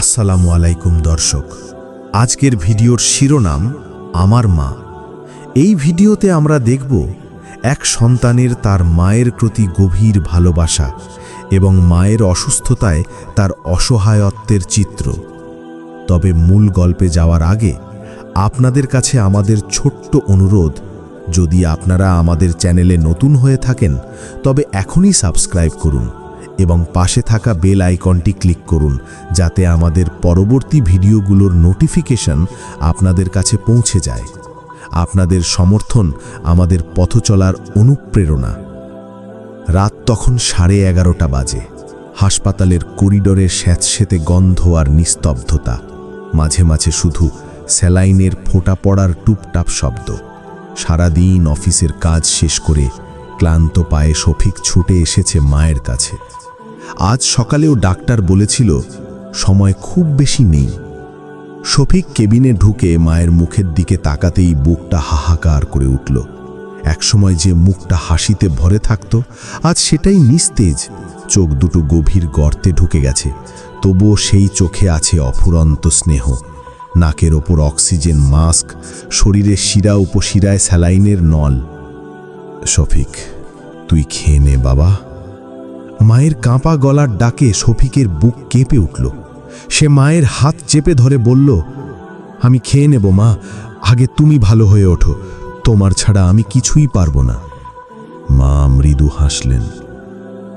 আসসালামু আলাইকুম দর্শক। আজকের ভিডিওর শিরোনাম, আমার মা। এই ভিডিওতে আমরা দেখব এক সন্তানের তার মায়ের প্রতি গভীর ভালোবাসা এবং মায়ের অসুস্থতায় তার অসহায়ত্বের চিত্র। তবে মূল গল্পে যাওয়ার আগে আপনাদের কাছে আমাদের ছোট্ট অনুরোধ, যদি আপনারা আমাদের চ্যানেলে নতুন হয়ে থাকেন, তবে এখনই সাবস্ক্রাইব করুন। এবং পাশে থাকা বেল আইকনটি ক্লিক করুন, যাতে আমাদের পরবর্তী ভিডিওগুলোর নোটিফিকেশন আপনাদের কাছে পৌঁছে যায়। আপনাদের সমর্থন আমাদের পথ চলার অনুপ্রেরণা। রাত তখন সাড়ে এগারোটা বাজে। হাসপাতালের করিডোরে স্যাঁতসেতে গন্ধ আর নিস্তব্ধতা। মাঝে মাঝে শুধু স্যালাইনের ফোঁটা পড়ার টুপটাপ শব্দ। সারাদিন অফিসের কাজ শেষ করে ক্লান্ত পায়ে শফিক ছুটে এসেছে মায়ের কাছে। আজ সকালেও ডাক্তার বলেছিল, সময় খুব বেশি নেই। শফিক কেবিনে ঢুকে মায়ের মুখের দিকে তাকাতেই বুকটা হাহাকার করে উঠল। একসময় যে মুখটা হাসিতে ভরে থাকত, আজ সেটাই নিস্তেজ, চোখ দুটো গভীর গর্তে ঢুকে গেছে। তবুও সেই চোখে আছে অফুরন্ত স্নেহ। নাকের ওপর অক্সিজেন মাস্ক শরীরের শিরা উপশিরায় স্যালাইনের নল। শফিক, তুই খেয়ে নে, বাবা। মায়ের কাঁপা গলার ডাকে শফিকের বুক কেঁপে উঠল। সে মায়ের হাত চেপে ধরে বলল, আমি খেয়ে নেব মা, আগে তুমি ভালো হয়ে ওঠো, তোমার ছাড়া আমি কিছুই পারব না। মা মৃদু হাসলেন।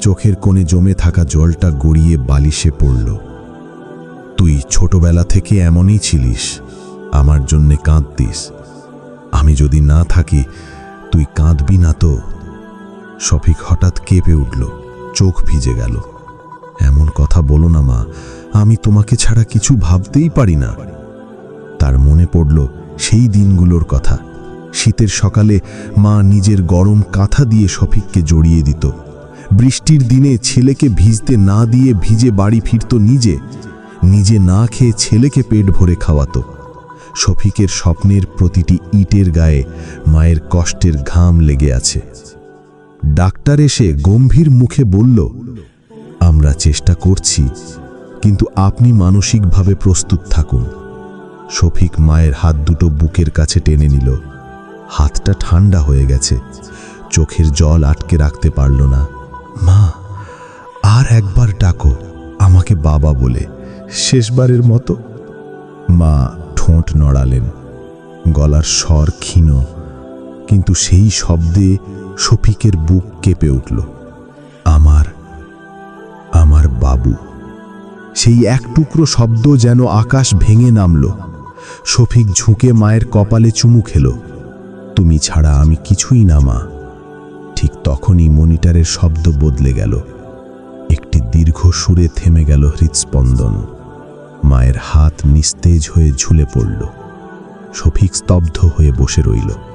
চোখের কোণে জমে থাকা জলটা গড়িয়ে বালিশে পড়ল। তুই ছোটবেলা থেকে এমনই ছিলিস, আমার জন্যে কাঁদতিস। আমি যদি না থাকি, তুই কাঁদবি না তো? শফিক হঠাৎ কেঁপে উঠল। চোখ ভিজে গেল। এমন কথা বলো না, মা। আমি তোমাকে ছাড়া কিছু ভাবতেই পারি না। তার মনে পড়ল সেই দিনগুলোর কথা। শীতের সকালে মা নিজের গরম কাঁথা দিয়ে শফিককে জড়িয়ে দিত। বৃষ্টির দিনে ছেলেকে ভিজতে না দিয়ে ভিজে বাড়ি ফিরত নিজে। নিজে না খেয়ে ছেলেকে পেট ভরে খাওয়াতো। শফিকের স্বপ্নের প্রতিটি ইটের গায়ে মায়ের কষ্টের ঘাম লেগে আছে। ডাক্তার এসে গম্ভীর মুখে বলল, আমরা চেষ্টা করছি, কিন্তু আপনি মানসিকভাবে প্রস্তুত থাকুন। শফিক মায়ের হাত দুটো বুকের কাছে টেনে নিল। হাতটা ঠান্ডা হয়ে গেছে। চোখের জল আটকে রাখতে পারল না। মা, আর একবার ডাকো, আমাকে বাবা বলে, শেষবারের মতো। মা ঠোঁট নড়ালেন। গলার স্বর ক্ষীণ। কিন্তু সেই শব্দে শফিকের বুক কেঁপে উঠল। আমার আমার বাবু। সেই এক টুকরো শব্দ যেন আকাশ ভেঙে নামল। শফিক ঝুঁকে মায়ের কপালে চুমু খেল। তুমি ছাড়া আমি কিছুই না, মা। ঠিক তখনই মনিটরের শব্দ বদলে গেল। একটি দীর্ঘ সুরে থেমে গেল হৃৎস্পন্দন। মায়ের হাত নিস্তেজ হয়ে ঝুলে পড়ল। শফিক স্তব্ধ হয়ে বসে রইল।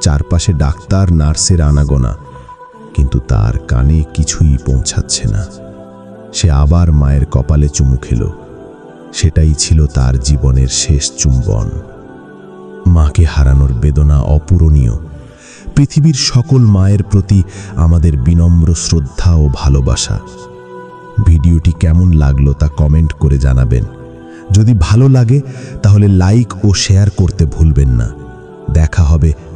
চারপাশে ডাক্তার, নার্সের আনাগোনা, কিন্তু তার কানে কিছুই পৌঁছাচ্ছে না। সে আবার মায়ের কপালে চুমু খেল। সেটাই ছিল তার জীবনের শেষ চুম্বন। মাকে হারানোর বেদনা অপূরণীয়। পৃথিবীর সকল মায়ের প্রতি আমাদের বিনম্র শ্রদ্ধা ও ভালোবাসা। ভিডিওটি কেমন লাগল তা কমেন্ট করে জানাবেন। যদি ভালো লাগে, তাহলে লাইক ও শেয়ার করতে ভুলবেন না। দেখা হবে